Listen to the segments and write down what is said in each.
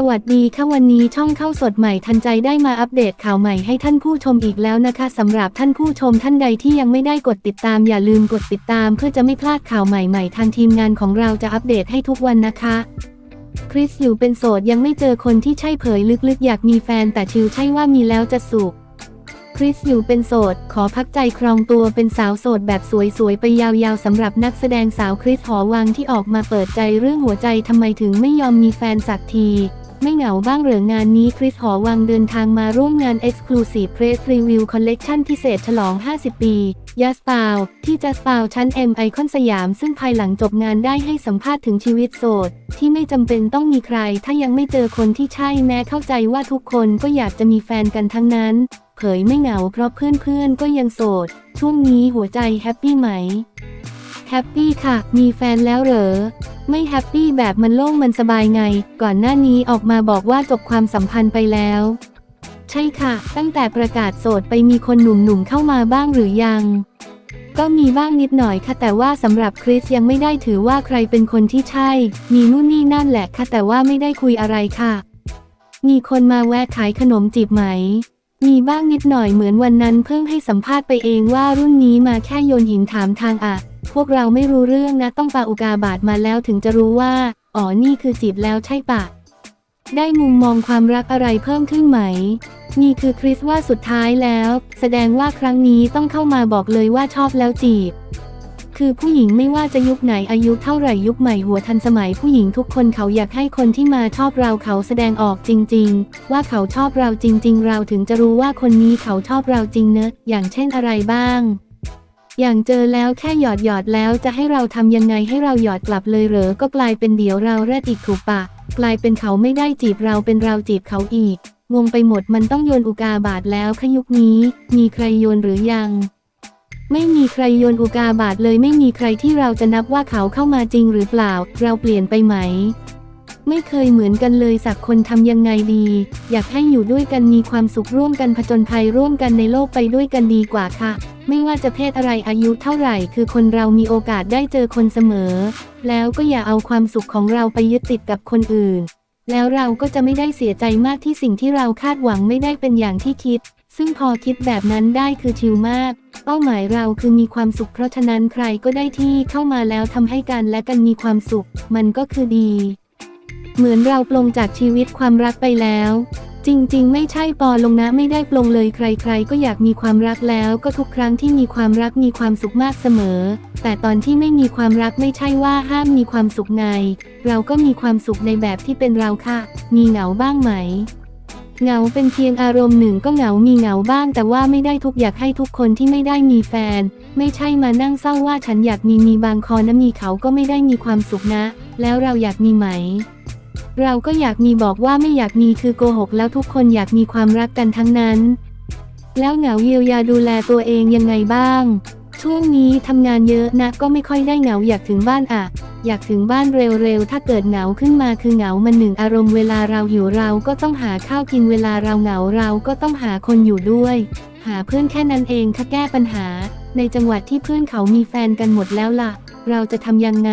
สวัสดีค่ะวันนี้ช่องเข้าสดใหม่ทันใจได้มาอัปเดตข่าวใหม่ให้ท่านผู้ชมอีกแล้วนะคะสำหรับท่านผู้ชมท่านใดที่ยังไม่ได้กดติดตามอย่าลืมกดติดตามเพื่อจะไม่พลาดข่าวใหม่ๆ ทางทีมงานของเราจะอัปเดตให้ทุกวันนะคะ คริสอยู่เป็นโสดยังไม่เจอคนที่ใช่เผยลึกๆ อยากมีแฟนแต่ชิวใช่ว่ามีแล้วจะสุขคริสอยู่เป็นโสด ขอพักใจครองตัวเป็นสาวโสดแบบสวยๆ ไปยาวๆสำหรับนักแสดงสาวคริสหอวังที่ออกมาเปิดใจเรื่องหัวใจทำไมถึงไม่ยอมมีแฟนสักที ไม่เหงาบ้างเหรืองานนี้คริสหอวังเดินทางมาร่วมงาน Exclusive Press Review Collection พิเศษฉลอง 50 ปียัสปาวที่จัสปาวชั้น M ไอคอนสยาม ซึ่งภายหลังจบงานได้ให้สัมภาษณ์ถึงชีวิตโสด ที่ไม่จำเป็นต้องมีใคร ถ้ายังไม่เจอคนที่ใช่แม้เข้าใจว่าทุกคนก็อยากจะมีแฟนกันทั้งนั้น เผยไม่เหงาเพราะเพื่อนๆก็ยังโสด ช่วงนี้หัวใจแฮปปี้ไหมแฮปปี้ค่ะ มีแฟนแล้วเหรอ ไม่แฮปปี้แบบมันโล่งมันสบายไง ก่อนหน้านี้ออกมาบอกว่าจบความสัมพันธ์ไปแล้ว ใช่ค่ะ ตั้งแต่ประกาศโสดไปมีคนหนุ่มๆเข้ามาบ้างหรือยัง ก็มีบ้างนิดหน่อยค่ะแต่ว่าสำหรับคริสยังไม่ได้ถือว่าใครเป็นคนที่ใช่ มีนู่นนี่นั่นแหละค่ะแต่ว่าไม่ได้คุยอะไรค่ะ มีคนมาแวะขายขนมจีบไหมมีบ้างนิดหน่อยเหมือนวันนั้นเพิ่งให้สัมภาษณ์ไปเองว่ารุ่นนี้มาแค่โยนหินถามทางอะ พวกเราไม่รู้เรื่องนะต้องปาอุกาบาทมาแล้วถึงจะรู้ว่า อ๋อนี่คือจีบแล้วใช่ปะ ได้มุมมองความรักอะไรเพิ่มขึ้นไหม นี่คือคริสว่าสุดท้ายแล้ว แสดงว่าครั้งนี้ต้องเข้ามาบอกเลยว่าชอบแล้วจีบ คือผู้หญิงไม่ว่าจะยุคไหนอายุเท่าไหร่ยุคใหม่หัวทันสมัยผู้หญิงทุกคนเขาอยากให้คนที่มาชอบเราเขาแสดงออกจริง ๆ ว่าเขาชอบเราจริง ๆ เราถึงจะรู้ว่าคนนี้เขาชอบเราจริงเนอะอย่างเช่นอะไรบ้าง อย่างเจอแล้วแค่หยอดหยอดแล้วจะให้เราทำยังไงให้เราหยอดกลับเลยเหรอ ก็กลายเป็นเดี๋ยวเราแรดอีกถูกปะ กลายเป็นเขาไม่ได้จีบเราเป็นเราจีบเขาอีก งงไปหมดมันต้องโยนอุกาบาตแล้วขยุคนี้ มีใครโยนหรือยังไม่มีใครโยนอุกาบาตเลยไม่มีใครที่เราจะนับว่าเขาเข้ามาจริงหรือเปล่า เราเปลี่ยนไปไหม ไม่เคยเหมือนกันเลยสักคนทำยังไงดี อยากให้อยู่ด้วยกันมีความสุขร่วมกันผจญภัยร่วมกันในโลกไปด้วยกันดีกว่าค่ะ ไม่ว่าจะเพศอะไรอายุเท่าไหร่ คือคนเรามีโอกาสได้เจอคนเสมอ แล้วก็อย่าเอาความสุขของเราไปยึดติดกับคนอื่น แล้วเราก็จะไม่ได้เสียใจมากที่สิ่งที่เราคาดหวังไม่ได้เป็นอย่างที่คิด ซึ่งพอคิดแบบนั้นได้คือชิลมากเป้าหมายเราคือมีความสุขเพราะฉะนั้นใครก็ได้ที่เข้ามาแล้วทำให้กันและกันมีความสุข มันก็คือดี เหมือนเราปลงจากชีวิตความรักไปแล้ว จริงๆ ไม่ใช่ปอลงนะไม่ได้ปลงเลยใคร ๆ ก็อยากมีความรักแล้ว ก็ทุกครั้งที่มีความรักมีความสุขมากเสมอ แต่ตอนที่ไม่มีความรักไม่ใช่ว่าห้ามมีความสุขไง เราก็มีความสุขในแบบที่เป็นเราค่ะ มีเหงาบ้างไหมเหงาเป็นเพียงอารมณ์หนึ่งก็เหงา มีเหงาบ้าง แต่ว่าไม่ได้ทุกอยากให้ทุกคนที่ไม่ได้มีแฟน ไม่ใช่มานั่งเศร้าว่าฉันอยากมีมีบางคอนะมีเขาก็ไม่ได้มีความสุขนะ แล้วเราอยากมีไหม เราก็อยากมีบอกว่าไม่อยากมีคือโกหกแล้วทุกคนอยากมีความรักกันทั้งนั้น แล้วเหงาเยียวยาดูแลตัวเองยังไงบ้าง ช่วงนี้ทำงานเยอะนะก็ไม่ค่อยได้เหงาอยากถึงบ้านอะอยากถึงบ้านเร็วๆ ถ้าเกิดเหงาขึ้นมาคือเหงามันหนึ่งอารมณ์เวลาเราหิวเราก็ต้องหาข้าวกินเวลาเราเหงาเราก็ต้องหาคนอยู่ด้วย หาเพื่อนแค่นั้นเองถ้าแก้ปัญหา ในจังหวัดที่เพื่อนเขามีแฟนกันหมดแล้วล่ะ เราจะทำยังไง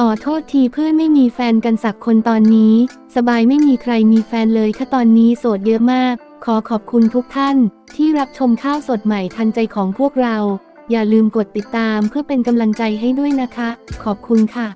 อ๋อโทษทีเพื่อนไม่มีแฟนกันสักคนตอนนี้ สบายไม่มีใครมีแฟนเลยค่ะตอนนี้โสดเยอะมาก ขอขอบคุณทุกท่าน ที่รับชมข้าวสดใหม่ทันใจของพวกเรา อย่าลืมกดติดตามเพื่อเป็นกำลังใจให้ด้วยนะคะ ขอบคุณค่ะ